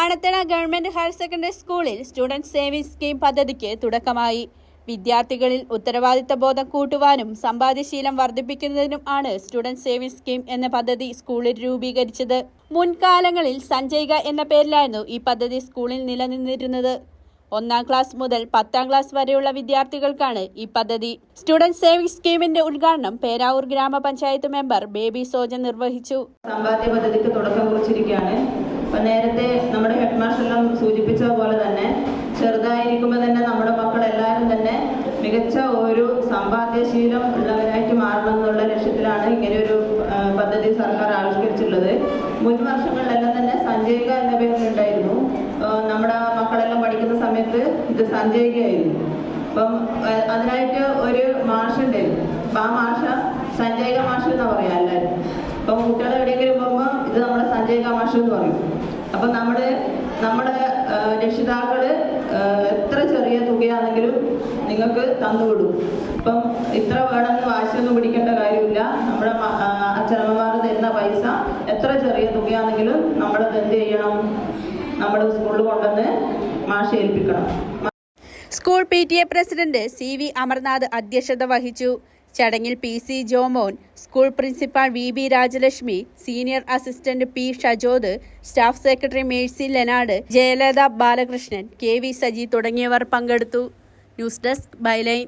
Manathana government higher secondary സ്കൂളിൽ student saving scheme പദ്ധതിക്ക് തുടക്കമായി. വിദ്യാർത്ഥികളിൽ ഉത്തരവാദിത്ത ബോധം കൂട്ടുവാനും സമ്പാദ്യശീലം വർദ്ധിപ്പിക്കുന്നതിനും ആണ് സ്റ്റുഡന്റ് സേവിംഗ് സ്കീം എന്ന പദ്ധതി സ്കൂളിൽ രൂപീകരിച്ചത്. മുൻകാലങ്ങളിൽ സഞ്ജയിക എന്ന പേരിലായിരുന്നു ഈ പദ്ധതി സ്കൂളിൽ നിലനിന്നിരുന്നത്. ഒന്നാം ക്ലാസ് മുതൽ പത്താം ക്ലാസ് വരെയുള്ള വിദ്യാർത്ഥികൾക്കാണ് ഈ പദ്ധതി. സ്റ്റുഡന്റ് സേവിംഗ് സ്കീമിന്റെ ഉദ്ഘാടനം പേരാവൂർ ഗ്രാമപഞ്ചായത്ത് മെമ്പർ ബേബി സോജൻ നിർവഹിച്ചു. സമ്പാദ്യ പദ്ധതിക്ക് തുടക്കം കുറിച്ചിരിക്കുകയാണ്. നേരത്തെ സൂചിപ്പിച്ചതുപോലെ സൂചിപ്പിച്ച പോലെ തന്നെ ചെറുതായിരിക്കുമ്പോൾ തന്നെ നമ്മുടെ മക്കൾ എല്ലാവരും തന്നെ മികച്ച ഒരു സമ്പാദ്യശീലം ഉള്ളവരായിട്ട് മാറണം എന്നുള്ള ലക്ഷ്യത്തിലാണ് ഇങ്ങനെയൊരു ഒരു പദ്ധതി സർക്കാർ ആവിഷ്കരിച്ചിട്ടുള്ളത്. മുൻ വർഷങ്ങളിലെല്ലാം തന്നെ സഞ്ജയിക എന്ന പേരിലുണ്ടായിരുന്നു നമ്മുടെ മക്കളെല്ലാം പഠിക്കുന്ന സമയത്ത് ഇത് സഞ്ജയികയായിരുന്നു. അപ്പം അതിനായിട്ട് ഒരു മാഷുണ്ടായിരുന്നു അപ്പം ആ മാഷ സഞ്ജയിക മാഷ് എന്നാ പറയാ എല്ലാവരും അപ്പം കുട്ടികൾ എവിടെയെങ്കിലും പോകുമ്പോൾ ഇത് നമ്മുടെ സഞ്ജയിക മാഷ് എന്ന് പറയും. അപ്പം നമ്മുടെ നമ്മുടെ രക്ഷിതാക്കൾ എത്ര ചെറിയ തുകയാണെങ്കിലും നിങ്ങൾക്ക് തന്നുവിടും അപ്പം ഇത്ര വേണമെന്ന് വാശിയൊന്നും പിടിക്കേണ്ട കാര്യമില്ല. നമ്മുടെ അച്ഛനമ്മമാർ തരുന്ന പൈസ എത്ര ചെറിയ തുകയാണെങ്കിലും നമ്മളത് എന്ത് ചെയ്യണം? നമ്മൾ സ്കൂളിൽ കൊണ്ടുവന്ന് മാഷ് ഏൽപ്പിക്കണം. School P T A president C V Amarnath അധ്യക്ഷത വഹിച്ചു. ചടങ്ങിൽ P C Jomon school principal V B Rajalakshmi senior assistant P Shajod staff secretary Mercy Lenad Jayalatha Balakrishnan K V Saji തുടങ്ങിയവർ പങ്കെടുത്തു. News desk byline.